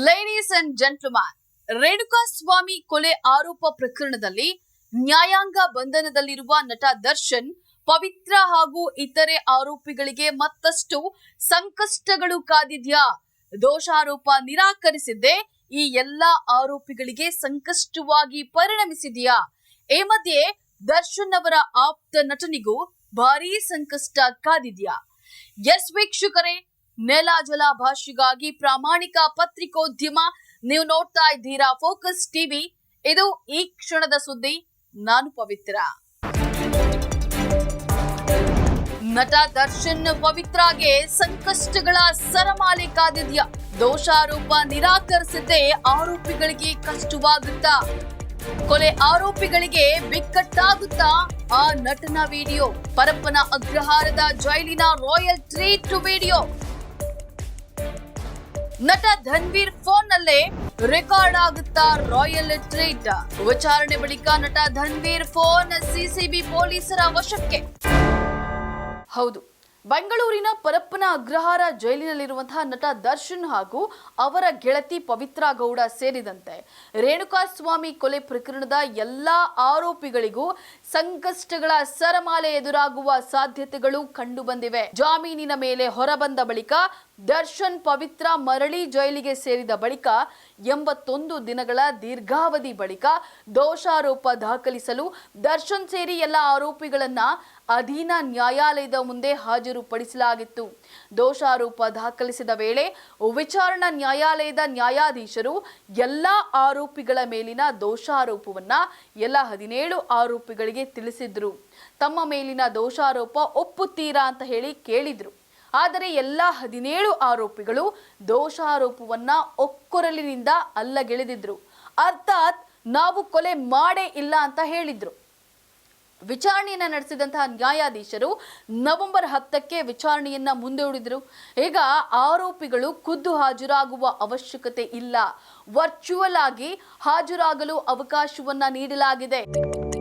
Ladies and gentleman Renukaswamy ಕೊಲೆ ಆರೋಪ ಪ್ರಕರಣದಲ್ಲಿ ನ್ಯಾಯಾಂಗ ಬಂಧನದಲ್ಲಿರುವ ನಟ ದರ್ಶನ್, ಪವಿತ್ರ ಹಾಗೂ ಇತರೆ ಆರೋಪಿಗಳಿಗೆ ಮತ್ತಷ್ಟು ಸಂಕಷ್ಟಗಳು ಕಾದಿದ್ಯಾ? ದೋಷಾರೋಪ ನಿರಾಕರಿಸಿದ್ದೆ, ಈ ಎಲ್ಲಾ ಆರೋಪಿಗಳಿಗೆ ಸಂಕಷ್ಟವಾಗಿ ಪರಿಣಮಿಸಿದೆಯಾ? ಈ ಮಧ್ಯೆ ದರ್ಶನ್ ಅವರ ಆಪ್ತ ನಟನಿಗೂ ಭಾರೀ ಸಂಕಷ್ಟ ಕಾದಿದ್ಯಾ? ಎಸ್ ವೀಕ್ಷಕರೇ ನೆಲ ಜಲ ಭಾಷೆಗಾಗಿ ಪ್ರಾಮಾಣಿಕ ಪತ್ರಿಕೋದ್ಯಮ. ನೀವು ನೋಡ್ತಾ ಇದ್ದೀರಾ ಫೋಕಸ್ ಟಿವಿ. ಇದು ಈ ಕ್ಷಣದ ಸುದ್ದಿ. ನಾನು ಪವಿತ್ರ. ನಟ ದರ್ಶನ್ ಪವಿತ್ರಾಗೆ ಸಂಕಷ್ಟಗಳ ಸರಮಾಲೆ ಕಾದಿದ್ಯಾ. ದೋಷಾರೋಪ ನಿರಾಕರಿಸಿದ್ದೇ ಆರೋಪಿಗಳಿಗೆ ಕಷ್ಟವಾಗುತ್ತಾ. ಕೊಲೆ ಆರೋಪಿಗಳಿಗೆ ಬಿಕ್ಕಟ್ಟಾಗುತ್ತಾ ಆ ನಟನ ವಿಡಿಯೋ. ಪರಪ್ಪನ ಅಗ್ರಹಾರದ ಜೈಲಿನ ರಾಯಲ್ ಟ್ರೀಟ್ ವಿಡಿಯೋ. ನಟ ಧನ್ವೀರ್ ಫೋನ್ ನಲ್ಲೇ ರೆಕಾರ್ಡ್ ಆಗುತ್ತಾ ರಾಯಲ್ ಟ್ರೀಟ್ ವಿಚಾರಣೆ ಬಳಿಕ ನಟ ಧನ್ವೀರ್ ಫೋನ್ ಸಿಸಿಬಿ ಪೊಲೀಸರ ವಶಕ್ಕೆ. ಹೌದು, ಬೆಂಗಳೂರಿನ ಪರಪ್ಪನ ಅಗ್ರಹಾರ ಜೈಲಿನಲ್ಲಿರುವಂತಹ ನಟ ದರ್ಶನ್ ಹಾಗೂ ಅವರ ಗೆಳತಿ ಪವಿತ್ರ ಗೌಡ ಸೇರಿದಂತೆ ರೇಣುಕಾಸ್ವಾಮಿ ಕೊಲೆ ಪ್ರಕರಣದ ಎಲ್ಲಾ ಆರೋಪಿಗಳಿಗೂ ಸಂಕಷ್ಟಗಳ ಸರಮಾಲೆ ಎದುರಾಗುವ ಸಾಧ್ಯತೆಗಳು ಕಂಡುಬಂದಿವೆ. ಜಾಮೀನಿನ ಮೇಲೆ ಹೊರಬಂದ ಬಳಿಕ ದರ್ಶನ್ ಪವಿತ್ರ ಮರಳಿ ಜೈಲಿಗೆ ಸೇರಿದ ಬಳಿಕ ಎಂಬತ್ತೊಂದು ದಿನಗಳ ದೀರ್ಘಾವಧಿ ಬಳಿಕ ದೋಷಾರೋಪ ದಾಖಲಿಸಲು ದರ್ಶನ್ ಸೇರಿ ಎಲ್ಲ ಆರೋಪಿಗಳನ್ನ ಅಧೀನ ನ್ಯಾಯಾಲಯದ ಮುಂದೆ ಹಾಜರುಪಡಿಸಲಾಗಿತ್ತು. ದೋಷಾರೋಪ ದಾಖಲಿಸಿದ ವೇಳೆ ವಿಚಾರಣಾ ನ್ಯಾಯಾಲಯದ ನ್ಯಾಯಾಧೀಶರು ಎಲ್ಲ ಆರೋಪಿಗಳ ಮೇಲಿನ ದೋಷಾರೋಪವನ್ನ ಎಲ್ಲ ಹದಿನೇಳು ಆರೋಪಿಗಳಿಗೆ ತಿಳಿಸಿದ್ರು. ತಮ್ಮ ಮೇಲಿನ ದೋಷಾರೋಪ ಒಪ್ಪುತ್ತೀರಾ ಅಂತ ಹೇಳಿ ಕೇಳಿದ್ರು. ಆದರೆ ಎಲ್ಲ ಹದಿನೇಳು ಆರೋಪಿಗಳು ದೋಷಾರೋಪವನ್ನ ಒಕ್ಕೊರಲಿನಿಂದ ಅಲ್ಲಗೆಳೆದಿದ್ರು. ಅರ್ಥಾತ್ ನಾವು ಕೊಲೆ ಮಾಡೇ ಇಲ್ಲ ಅಂತ ಹೇಳಿದ್ರು. ವಿಚಾರಣೆಯನ್ನ ನಡೆಸಿದಂತಹ ನ್ಯಾಯಾಧೀಶರು ನವೆಂಬರ್ ಹತ್ತಕ್ಕೆ ವಿಚಾರಣೆಯನ್ನ ಮುಂದೂಡಿದ್ರು ಈಗ ಆರೋಪಿಗಳು ಖುದ್ದು ಹಾಜರಾಗುವ ಅವಶ್ಯಕತೆ ಇಲ್ಲ. ವರ್ಚುವಲ್ ಆಗಿ ಹಾಜರಾಗಲು ಅವಕಾಶವನ್ನ ನೀಡಲಾಗಿದೆ.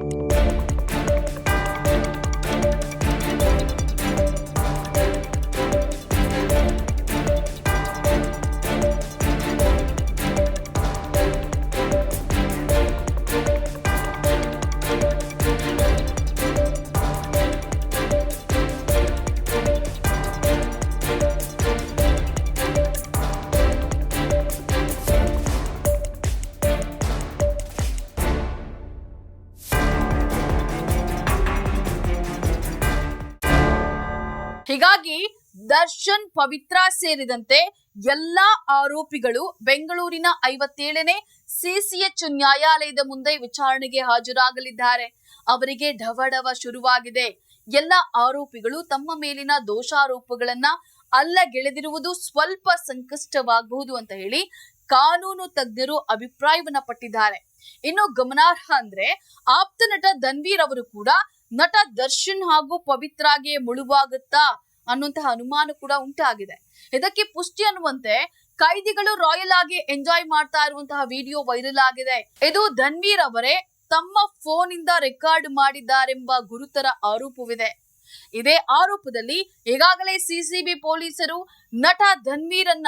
ಹೀಗಾಗಿ ದರ್ಶನ್ ಪವಿತ್ರ ಸೇರಿದಂತೆ ಎಲ್ಲಾ ಆರೋಪಿಗಳು ಬೆಂಗಳೂರಿನ ಐವತ್ತೇಳನೇ ಸಿಸಿಎಚ್ ನ್ಯಾಯಾಲಯದ ಮುಂದೆ ವಿಚಾರಣೆಗೆ ಹಾಜರಾಗಲಿದ್ದಾರೆ. ಅವರಿಗೆ ಢವಢವ ಶುರುವಾಗಿದೆ. ಎಲ್ಲ ಆರೋಪಿಗಳು ತಮ್ಮ ಮೇಲಿನ ದೋಷಾರೋಪಗಳನ್ನ ಅಲ್ಲಗೆಳೆದಿರುವುದು ಸ್ವಲ್ಪ ಸಂಕಷ್ಟವಾಗಬಹುದು ಅಂತ ಹೇಳಿ ಕಾನೂನು ತಜ್ಞರು ಅಭಿಪ್ರಾಯವನ್ನ ಪಟ್ಟಿದ್ದಾರೆ. ಇನ್ನು ಗಮನಾರ್ಹ ಅಂದ್ರೆ ಆಪ್ತ ನಟ ಧನ್ವೀರ್ ಅವರು ಕೂಡ ನಟ ದರ್ಶನ್ ಹಾಗೂ ಪವಿತ್ರಾಗೆ ಮುಳುವಾಗುತ್ತಾ ಅನ್ನುವಂತಹ ಅನುಮಾನ ಕೂಡ ಉಂಟಾಗಿದೆ. ಇದಕ್ಕೆ ಪುಷ್ಟಿ ಅನ್ನುವಂತೆ ಕೈದಿಗಳು ರಾಯಲ್ ಆಗಿ ಎಂಜಾಯ್ ಮಾಡ್ತಾ ಇರುವಂತಹ ವಿಡಿಯೋ ವೈರಲ್ ಆಗಿದೆ. ಇದು ಧನ್ವೀರ್ ಅವರೇ ತಮ್ಮ ಫೋನ್ ಇಂದ ರೆಕಾರ್ಡ್ ಮಾಡಿದ್ದಾರೆಂಬ ಗುರುತರ ಆರೋಪವಿದೆ. ಇದೇ ಆರೋಪದಲ್ಲಿ ಈಗಾಗಲೇ ಸಿಸಿಬಿ ಪೊಲೀಸರು ನಟ ಧನ್ವೀರ್ ಧನ್ವೀರನ್ನ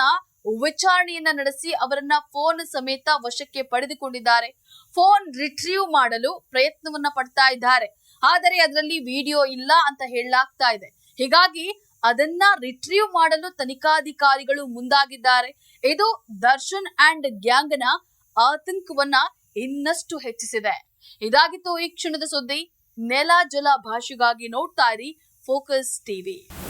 ವಿಚಾರಣೆಯನ್ನ ನಡೆಸಿ ಅವರನ್ನ ಫೋನ್ ಸಮೇತ ವಶಕ್ಕೆ ಪಡೆದುಕೊಂಡಿದ್ದಾರೆ. ಫೋನ್ ರಿಟ್ರೀವ್ ಮಾಡಲು ಪ್ರಯತ್ನವನ್ನ ಪಡ್ತಾ ಇದ್ದಾರೆ. ಆದರೆ ಅದರಲ್ಲಿ ವಿಡಿಯೋ ಇಲ್ಲ ಅಂತ ಹೇಳಲಾಗ್ತಾ ಇದೆ. ಹೀಗಾಗಿ ಅದನ್ನ ರಿಟ್ರೀವ್ ಮಾಡಲು ತನಿಖಾಧಿಕಾರಿಗಳು ಮುಂದಾಗಿದ್ದಾರೆ. ಇದು ದರ್ಶನ್ ಅಂಡ್ ಗ್ಯಾಂಗ್ನ ಆತಂಕವನ್ನ ಇನ್ನಷ್ಟು ಹೆಚ್ಚಿಸಿದೆ. ಇದಾಗಿತ್ತು ಈ ಕ್ಷಣದ ಸುದ್ದಿ. ನೆಲ ಜಲ ಭಾಷೆಗಾಗಿ ನೋಡ್ತಾ ಇರಿ. Focus TV.